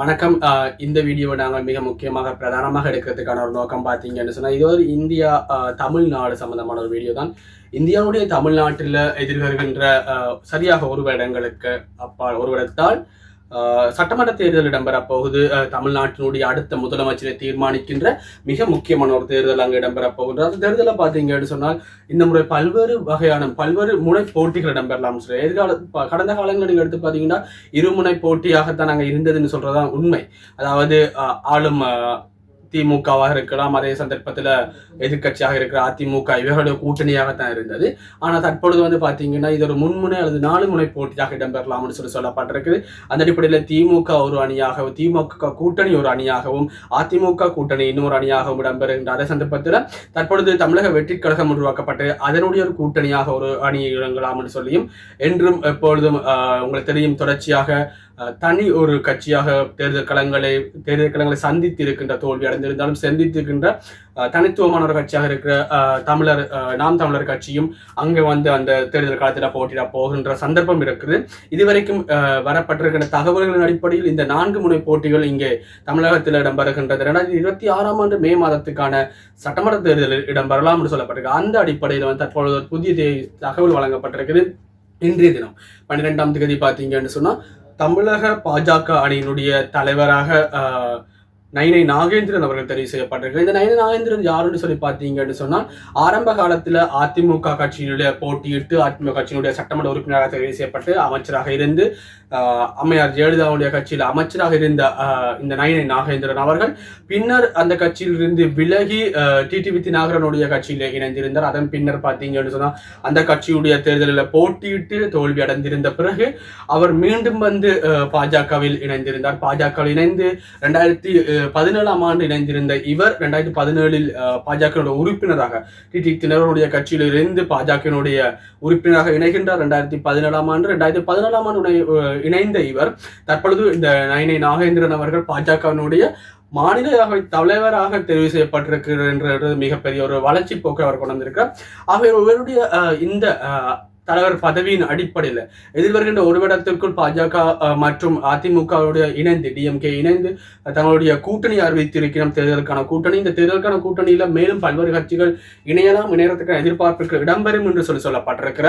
வணக்கம். இந்த வீடியோவை நாங்கள் மிக முக்கியமாக பிரதானமாக எடுக்கிறதுக்கான ஒரு நோக்கம் பார்த்தீங்கன்னு சொன்னால் இது ஒரு இந்தியா தமிழ்நாடு சம்பந்தமான ஒரு வீடியோ தான். இந்தியாவுடைய தமிழ்நாட்டில் எதிர்வருகின்ற சரியாக ஒரு வருடங்களுக்கு அப்பால் ஒரு வருடத்தால் சட்டமன்ற தேர்தல் இடம்பெறப்போகுது தமிழ்நாட்டினுடைய அடுத்த முதலமைச்சரை தீர்மானிக்கின்ற மிக முக்கியமான ஒரு தேர்தல் அங்கு இடம்பெறப்போகுது போகின்றது அந்த தேர்தலை பார்த்தீங்கன்னு சொன்னால் இந்த முறை பல்வேறு வகையான பல்வேறு முனை போட்டிகள் இடம்பெறலாம் சார் எதிர்கால கடந்த காலங்கள் நீங்கள் எடுத்து பார்த்தீங்கன்னா இருமுனை போட்டியாகத்தான் நாங்கள் இருந்ததுன்னு சொல்றதுதான் உண்மை. அதாவது அஹ், ஆளும் திமுகவாக இருக்கலாம் அதே சந்தர்ப்பத்தில் எதிர்க்கட்சியாக இருக்கிற அதிமுக இவர்களுடைய கூட்டணியாகத்தான் இருந்தது. ஆனால் தற்பொழுது வந்து பார்த்தீங்கன்னா இது ஒரு முன்முனை அல்லது நாலு முனை போட்டியாக இடம்பெறலாம்னு சொல்லி சொல்லப்பட்டிருக்குது. அந்த அடிப்படையில் திமுக ஒரு அணியாகவும் திமுக கூட்டணி ஒரு அணியாகவும் அதிமுக கூட்டணி இன்னொரு அணியாகவும் இடம்பெறுகின்ற அதே சந்தர்ப்பத்தில் தற்பொழுது தமிழக வெற்றிக் கழகம் உருவாக்கப்பட்டு அதனுடைய ஒரு கூட்டணியாக ஒரு அணி இறங்கலாம்னு சொல்லியும் என்றும் எப்பொழுதும் உங்களுக்கு தெரியும் தொடர்ச்சியாக தனி ஒரு கட்சியாக தேர்தல் களங்களை தேர்தல் களங்களை சந்தித்து இருக்கின்ற தோல்வி அடைந்திருந்தாலும் சந்தித்திருக்கின்ற தனித்துவமான ஒரு கட்சியாக இருக்கிற தமிழர் நாம் தமிழர் கட்சியும் அங்கே வந்து அந்த தேர்தல் காலத்தில் போட்டியிட போகின்ற சந்தர்ப்பம் இருக்குது. இதுவரைக்கும் வரப்பட்டிருக்கின்ற தகவல்களின் அடிப்படையில் இந்த நான்கு முனை போட்டிகள் இங்கே தமிழகத்தில் இடம்பெறுகின்றது ரெண்டாயிரத்தி இருபத்தி ஆறாம் ஆண்டு மே மாதத்துக்கான சட்டமன்ற தேர்தலில் இடம்பெறலாம் என்று சொல்லப்பட்டிருக்கு. அந்த அடிப்படையில் வந்து தற்பொழுது புதிய தகவல் வழங்கப்பட்டிருக்குது. இன்றைய தினம் பன்னிரெண்டாம் தேதி பார்த்தீங்கன்னு சொன்னா தமிழக பாஜக அணியினுடைய தலைவராக நைனை நாகேந்திரன் அவர்கள் தெரிவு செய்யப்பட்டிருக்கு இந்த நைனை நாகேந்திரன் யாருன்னு சொல்லி பார்த்தீங்கன்னு சொன்னால் ஆரம்ப காலத்தில் அதிமுக கட்சியினுடைய போட்டியிட்டு அதிமுக கட்சியினுடைய சட்டமன்ற உறுப்பினராக தெரிவு செய்யப்பட்டு அமைச்சராக இருந்து அம்மையார் ஜெயலலிதாவுடைய கட்சியில் அமைச்சராக இருந்த இந்த நயனை நாகேந்திரன் அவர்கள் பின்னர் அந்த கட்சியிலிருந்து விலகி டிடிவி தினகரனுடைய கட்சியில் இணைந்திருந்தார். அதன் பின்னர் பார்த்தீங்கன்னு சொன்னா அந்த கட்சியுடைய தேர்தலில் போட்டியிட்டு தோல்வி அடைந்திருந்த பிறகு அவர் மீண்டும் வந்து அஹ், பாஜகவில் இணைந்திருந்தார். பாஜகவில் இணைந்து ரெண்டாயிரத்தி பதினேழாம் ஆண்டு இணைந்திருந்த இவர் ரெண்டாயிரத்தி பதினேழில் பாஜகனுடைய உறுப்பினராக டிடி திணறனுடைய கட்சியில் இருந்து பாஜகனுடைய உறுப்பினராக இணைகின்றார். ரெண்டாயிரத்தி பதினேழாம் ஆண்டு ரெண்டாயிரத்தி பதினேழாம் ஆண்டு இணைந்த இவர் தற்பொழுது இந்த நயனை நாகேந்திரன் அவர்கள் பாஜகவினுடைய மாநில தலைவராக தெரிவு செய்யப்பட்டிருக்கிறார் என்ற மிகப்பெரிய ஒரு வளர்ச்சி போக்கை அவர் கொண்டு வந்திருக்கிறார் ஆகவே இவருடைய இந்த தலைவர் பதவியின் அடிப்படையில் எதிர்வருகின்ற ஒரு வருடத்திற்குள் பாஜக மற்றும் அதிமுகவுடைய இணைந்து டிஎம்கே இணைந்து தங்களுடைய கூட்டணி அறிவித்திருக்கிறோம் தேர்தலுக்கான கூட்டணி. இந்த தேர்தலுக்கான கூட்டணியில மேலும் பல்வேறு கட்சிகள் இணையலாம் இணையறதுக்கான எதிர்பார்ப்புக்கு இடம்பெறும் என்று சொல்லி சொல்லப்பட்டிருக்கிற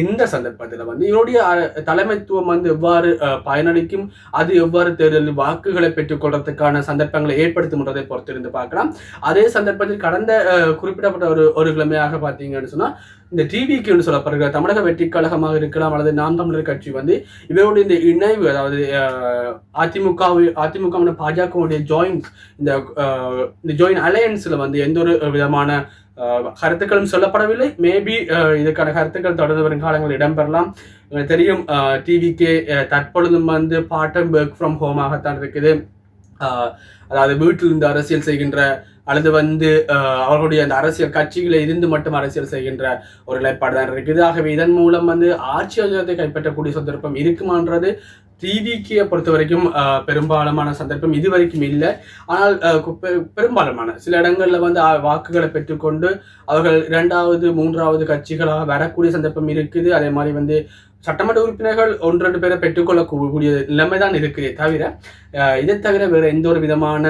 இந்த சந்தர்ப்பத்தில் வந்து இவருடைய அஹ், தலைமைத்துவம் வந்து எவ்வாறு பயனளிக்கும்? அது எவ்வாறு தேர்தலில் வாக்குகளை பெற்றுக்கொள்றதுக்கான சந்தர்ப்பங்களை ஏற்படுத்தும்ன்றதை பொறுத்திருந்து பார்க்கலாம். அதே சந்தர்ப்பத்தில் கடந்த குறிப்பிடப்பட்ட ஒரு ஒரு கிழமையாக பார்த்தீங்கன்னு சொன்னா இந்த டிவிக்கு சொல்லப்படுகிற தமிழக வெற்றி கழகமாக இருக்கலாம் அல்லது நாம் தமிழர் கட்சி வந்து இவருடைய இந்த இணைவு அதாவது அதிமுக அதிமுக பாஜகவுடைய ஜாயின்ட் இந்த இந்த ஜாயின் அலையன்ஸில் வந்து எந்த ஒரு விதமான கருத்துக்களும் சொல்லப்படவில்லை. மேபி இதுக்கான கருத்துக்கள் தொடர்ந்து வரும் காலங்களில் இடம்பெறலாம். தெரியும் டிவிக்கே தற்பொழுதும் வந்து பார்ட் டைம் ஒர்க் ஃப்ரம் ஹோமாகத்தான் இருக்குது. அதாவது வீட்டில் இருந்து அரசியல் செய்கின்ற அல்லது வந்து அவர்களுடைய அந்த அரசியல் கட்சிகளை இருந்து மட்டும் அரசியல் செய்கின்ற ஒரு நிலைப்பாடு தான் இருக்குது. ஆகவே இதன் மூலம் வந்து ஆட்சி அதிகாரத்தை கைப்பற்றக்கூடிய சந்தர்ப்பம் இருக்குமான்றது டிவிக்கியை பொறுத்த வரைக்கும் பெரும்பாலமான சந்தர்ப்பம் இது வரைக்கும் இல்லை. ஆனால் பெரும்பாலமான பெ- சில இடங்களில் வந்து வாக்குகளை பெற்றுக்கொண்டு அவர்கள் இரண்டாவது மூன்றாவது கட்சிகளாக வரக்கூடிய சந்தர்ப்பம் இருக்குது. அதே மாதிரி வந்து சட்டமன்ற உறுப்பினர்கள் ஒன்று ரெண்டு பேரை பெற்றுக்கொள்ளக்கூடிய நிலைமை தான் இருக்குது தவிர இதை தவிர வேற எந்த ஒரு விதமான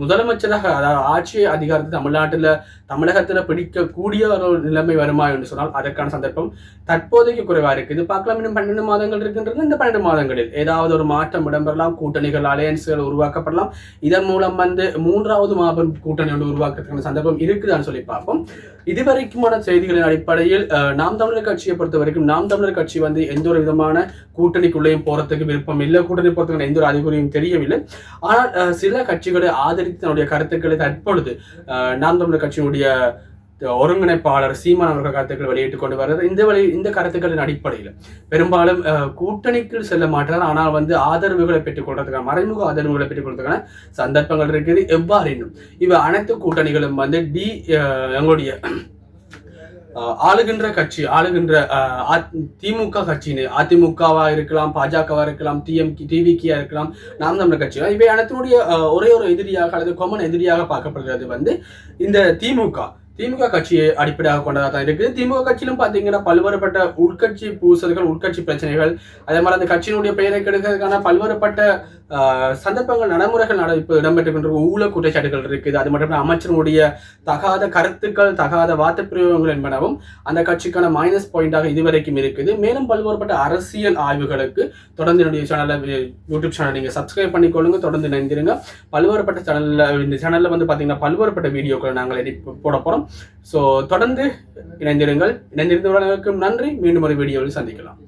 முதலமைச்சராக அதாவது ஆட்சி அதிகாரத்தை தமிழ்நாட்டில் தமிழகத்தில் பிடிக்கக்கூடிய ஒரு நிலைமை வருமா என்று சொன்னால் அதற்கான சந்தர்ப்பம் தற்போதைக்கு குறைவா இருக்குது பார்க்கலாம். இன்னும் பன்னெண்டு மாதங்கள் இருக்கின்றது இந்த பன்னெண்டு மாதங்களில் ஏதாவது ஒரு மாற்றம் இடம்பெறலாம். கூட்டணிகள் அலையன்ஸ்கள் உருவாக்கப்படலாம். இதன் மூலம் வந்து மூன்றாவது மாபெரும் கூட்டணி ஒன்று உருவாக்குறதுக்கான சந்தர்ப்பம் இருக்குதான்னு சொல்லி பார்ப்போம். இதுவரைக்குமான செய்திகளின் அடிப்படையில் நாம் தமிழர் கட்சியை பொறுத்த வரைக்கும் நாம் தமிழர் கட்சி வந்து எந்த ஒரு விதமான கூட்டணிக்குள்ளேயும் போறதுக்கு விருப்பம் இல்லை. கூட்டணி போறதுக்கு எந்த ஒரு புரியும் தெரியவில்லை. ஆனால் சில கட்சிகளை ஆதரித்து தன்னுடைய கருத்துக்களை தற்பொழுது நாம் தமிழர் கட்சியினுடைய ஒருங்கிணைப்பாளர் சீமான் அவர்கள் கருத்துக்கள் வெளியிட்டுக் கொண்டு வர்றது இந்த வழி இந்த கருத்துக்களின் அடிப்படையில் பெரும்பாலும் கூட்டணிக்கு செல்ல மாட்டார் ஆனால் வந்து ஆதரவுகளை பெற்றுக் கொள்றதுக்கான மறைமுக ஆதரவுகளை பெற்றுக் கொள்றதுக்கான சந்தர்ப்பங்கள் இருக்குது. எவ்வாறு இன்னும் அனைத்து கூட்டணிகளும் வந்து டி எங்களுடைய ஆளுகின்ற கட்சி ஆளுகின்ற அ- திமுக கட்சின்னு அதிமுகவா இருக்கலாம் பாஜகவா இருக்கலாம் டிஎம் டிவிக்கியா இருக்கலாம் நாம் தமிழர் கட்சி. இவை அனைத்தினுடைய ஒரே ஒரு எதிரியாக அல்லது கொமன் எதிரியாக பார்க்கப்படுகிறது வந்து இந்த திமுக. திமுக கட்சியை அடிப்படையாக கொண்டதாக தான் இருக்குது. திமுக கட்சியிலும் பார்த்தீங்கன்னா பல்வேறுபட்ட உட்கட்சி பூசல்கள் உட்கட்சி பிரச்சனைகள் அதே மாதிரி அந்த கட்சியினுடைய பெயரை கெடுக்கிறதுக்கான பல்வேறுபட்ட சந்தர்ப்பங்கள் நடைமுறைகள் நடப்பு இடம்பெற்றுக்கின்ற ஊழல் ஊழ குற்றச்சாட்டுகள் இருக்குது. அது மட்டும் அமைச்சருடைய தகாத கருத்துக்கள் தகாத வார்த்தை பிரயோகங்கள் என்பனவும் அந்த கட்சிக்கான மைனஸ் பாயிண்டாக இதுவரைக்கும் இருக்குது. மேலும் பல்வேறுபட்ட அரசியல் ஆய்வுகளுக்கு தொடர்ந்து என்னுடைய சேனலில் யூடியூப் சேனல் நீங்கள் சப்ஸ்கிரைப் பண்ணிக்கொள்ளுங்க. தொடர்ந்து நினைந்திருங்க பல்வேறுபட்ட சேனலில் இந்த சேனலில் வந்து பார்த்தீங்கன்னா பல்வேறுபட்ட வீடியோக்களை நாங்கள் எடிட் போட போகிறோம் ஸோ தொடர்ந்து இணைந்திருங்கள். இணைந்திருந்தவர்களுக்கும் நன்றி. மீண்டும் ஒரு வீடியோவில் சந்திக்கலாம்.